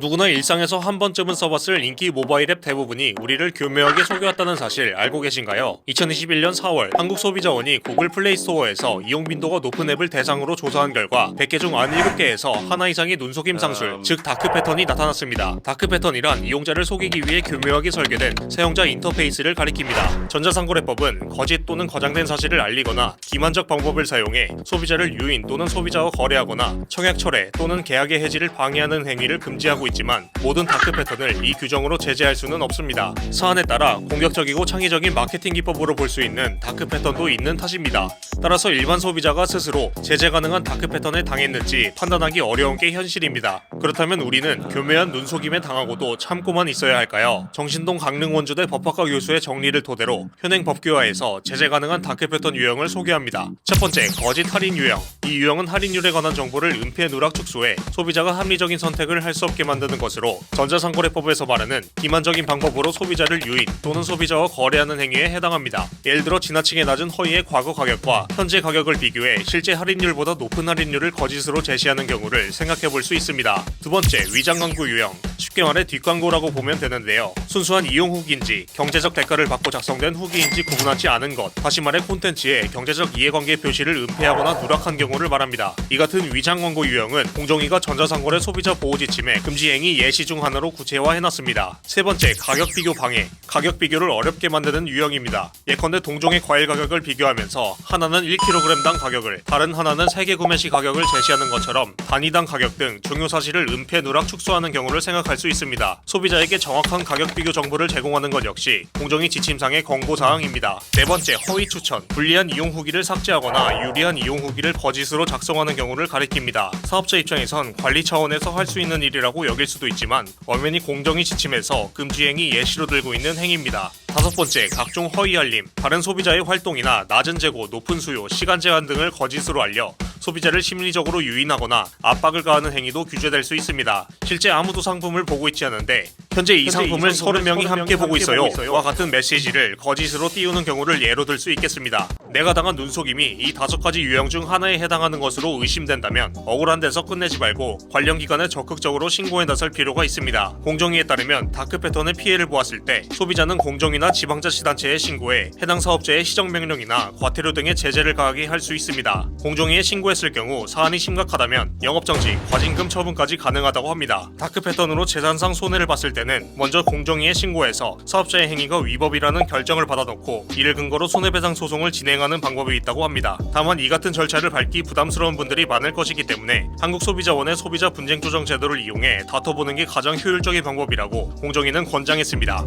누구나 일상에서 한 번쯤은 써봤을 인기 모바일 앱 대부분이 우리를 교묘하게 속여왔다는 사실 알고 계신가요? 2021년 4월 한국소비자원이 구글 플레이 스토어에서 이용 빈도가 높은 앱을 대상으로 조사한 결과 100개 중 97개에서 하나 이상의 눈속임 상술, 즉 다크 패턴이 나타났습니다. 다크 패턴이란 이용자를 속이기 위해 교묘하게 설계된 사용자 인터페이스를 가리킵니다. 전자상거래법은 거짓 또는 거장된 사실을 알리거나 기만적 방법을 사용해 소비자를 유인 또는 소비자와 거래하거나 청약 철회 또는 계약의 해지를 방해하는 행위를 금지하고 있지만 모든 다크 패턴을 이 규정으로 제재할 수는 없습니다. 사안에 따라 공격적이고 창의적인 마케팅 기법으로 볼 수 있는 다크 패턴도 있는 탓입니다. 따라서 일반 소비자가 스스로 제재 가능한 다크 패턴에 당했는지 판단하기 어려운 게 현실입니다. 그렇다면 우리는 교묘한 눈속임에 당하고도 참고만 있어야 할까요? 정신동 강릉 원주대 법학과 교수의 정리를 토대로 현행 법규화에서 제재 가능한 다크 패턴 유형을 소개합니다. 첫 번째, 거짓 할인 유형. 이 유형은 할인율에 관한 정보를 은폐 누락 축소해 소비자가 합리적인 선택을 할 수 없게 만 드는 것으로 전자상거래법에서 말하는 기만적인 방법으로 소비자를 유인 또는 소비자와 거래하는 행위에 해당합니다. 예를 들어 지나치게 낮은 허위의 과거 가격과 현재 가격을 비교해 실제 할인율보다 높은 할인율을 거짓으로 제시하는 경우를 생각해 볼 수 있습니다. 두 번째, 위장 광고 유형. 쉽게 말해 뒷광고라고 보면 되는데요. 순수한 이용 후기인지 경제적 대가를 받고 작성된 후기인지 구분하지 않은 것. 다시 말해 콘텐츠에 경제적 이해관계 표시를 은폐하거나 누락한 경우를 말합니다. 이 같은 위장 광고 유형은 공정위가 전자상거래 소비자 보호 지침에 금지 행위 예시 중 하나로 구체화해놨습니다. 세 번째, 가격 비교 방해. 가격 비교를 어렵게 만드는 유형입니다. 예컨대 동종의 과일 가격을 비교하면서 하나는 1kg당 가격을, 다른 하나는 세개 구매 시 가격을 제시하는 것처럼 단위당 가격 등 중요 사실을 은폐 누락 축소하는 경우를 생각 할 수 있습니다. 소비자에게 정확한 가격 비교 정보를 제공하는 것 역시 공정위 지침상의 권고 사항입니다. 네 번째, 허위 추천. 불리한 이용 후기를 삭제하거나 유리한 이용 후기를 거짓으로 작성하는 경우를 가리킵니다. 사업자 입장에선 관리 차원에서 할 수 있는 일이라고 여길 수도 있지만 엄연히 공정위 지침에서 금지 행위 예시로 들고 있는 행위입니다. 다섯 번째, 각종 허위 알림. 다른 소비자의 활동이나 낮은 재고, 높은 수요, 시간 제한 등을 거짓으로 알려 소비자를 심리적으로 유인하거나 압박을 가하는 행위도 규제될 수 있습니다. 실제 아무도 상품을 보고 있지 않은데 현재 이 상품을 30명이 함께 보고 있어요. 와 같은 메시지를 거짓으로 띄우는 경우를 예로 들 수 있겠습니다. 내가 당한 눈속임이 이 다섯 가지 유형 중 하나에 해당하는 것으로 의심된다면 억울한 데서 끝내지 말고 관련 기관에 적극적으로 신고해 나설 필요가 있습니다. 공정위에 따르면 다크 패턴의 피해를 보았을 때 소비자는 공정위나 지방자치단체에 신고해 해당 사업자의 시정명령이나 과태료 등의 제재를 가하게 할 수 있습니다. 공정위에 신고했을 경우 사안이 심각하다면 영업정지, 과징금 처분까지 가능하다고 합니다. 다크 패턴으로 재산상 손해를 봤을 때는 먼저 공정위에 신고해서 사업자의 행위가 위법이라는 결정을 받아놓고 이를 근거로 손해배상 소송을 진행하는 방법이 있다고 합니다. 다만 이 같은 절차를 밟기 부담스러운 분들이 많을 것이기 때문에 한국소비자원의 소비자 분쟁 조정 제도를 이용해 다퉈보는 게 가장 효율적인 방법이라고 공정위는 권장했습니다.